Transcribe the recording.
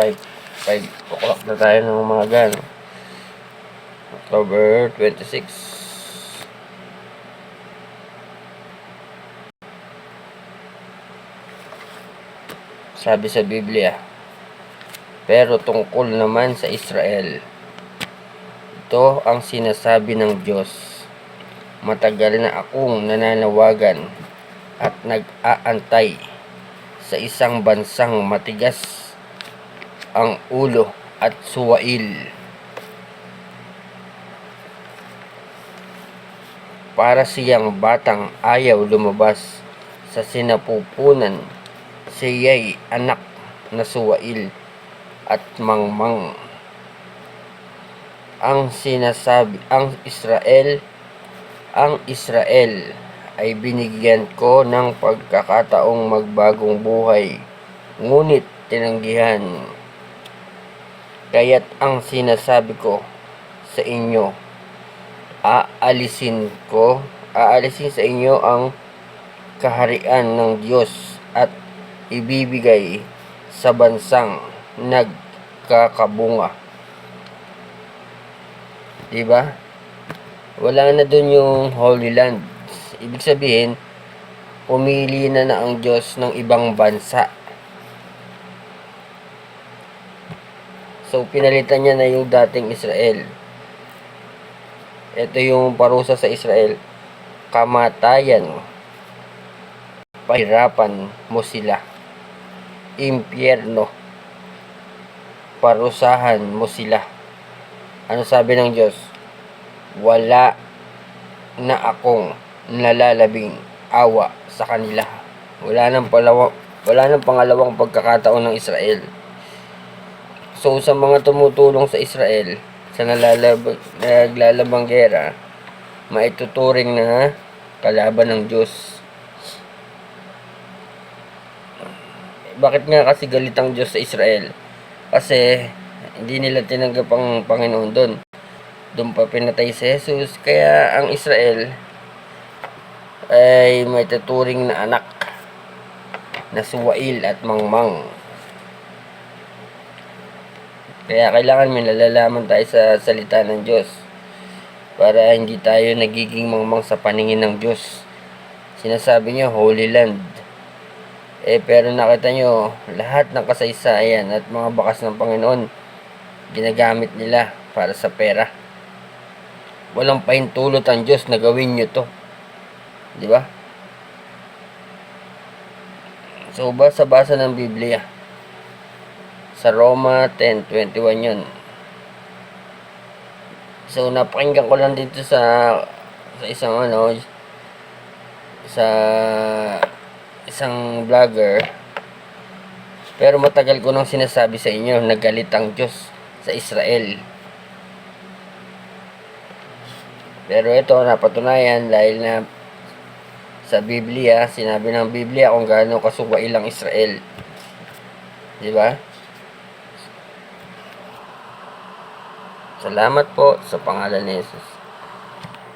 5, 5 o'clock na tayo ng umaga. No? October 26. Sabi sa Biblia, pero tungkol naman sa Israel, ito ang sinasabi ng Diyos. Matagal na akong nananawagan at nag-aantay sa isang bansang matigas ang ulo at suwail. Para siyang batang ayaw lumabas sa sinapupunan, siya'y anak na suwail at mangmang. Ang sinasabi, ang Israel, ang Israel ay binigyan ko ng pagkakataong magbagong buhay. Ngunit tinanggihan. Kaya't ang sinasabi ko sa inyo, aalisin ko, aalisin sa inyo ang kaharian ng Diyos at ibibigay sa bansang nagkakabunga. Diba? Wala na dun yung Holy Land. Ibig sabihin, pumili na na ang Diyos ng ibang bansa. So, pinalitan niya na yung dating Israel. Ito yung parusa sa Israel. Kamatayan. Pahirapan mo sila. Impyerno. Parusahan mo sila. Ano sabi ng Diyos? Wala na akong nalalabing awa sa kanila. Wala nang palawa, wala nang pangalawang pagkakataon ng Israel. So sa mga tumutulong sa Israel sa nalalab naglalabang gera, maituturing na kalaban ng Diyos. Bakit nga kasi galit ang Diyos sa Israel? Kasi hindi nila tinanggap ang Panginoon doon. Doon pa pinatay si Jesus. Kaya ang Israel ay may tuturing na anak na suwail at mangmang. Kaya kailangan may nalalaman tayo sa salita ng Diyos para hindi tayo nagiging mangmang sa paningin ng Diyos. Sinasabi niyo, Holy Land. Eh, pero nakita nyo, lahat ng kasaysayan at mga bakas ng Panginoon, ginagamit nila para sa pera. Walang pahintulot ang Diyos na gawin nyo to. Di ba? So, basa-basa ng Biblia. Sa Roma 10.21 yun. So, napakinggan ko lang dito sa sa isang ano sa isang vlogger. Pero matagal ko nang sinasabi sa inyo nagalit ang Diyos sa Israel. Pero ito napatunayan dahil na sa Biblia sinabi ng Biblia kung gaano kasuwail ang Israel. Di ba Salamat po sa pangalan ni Jesus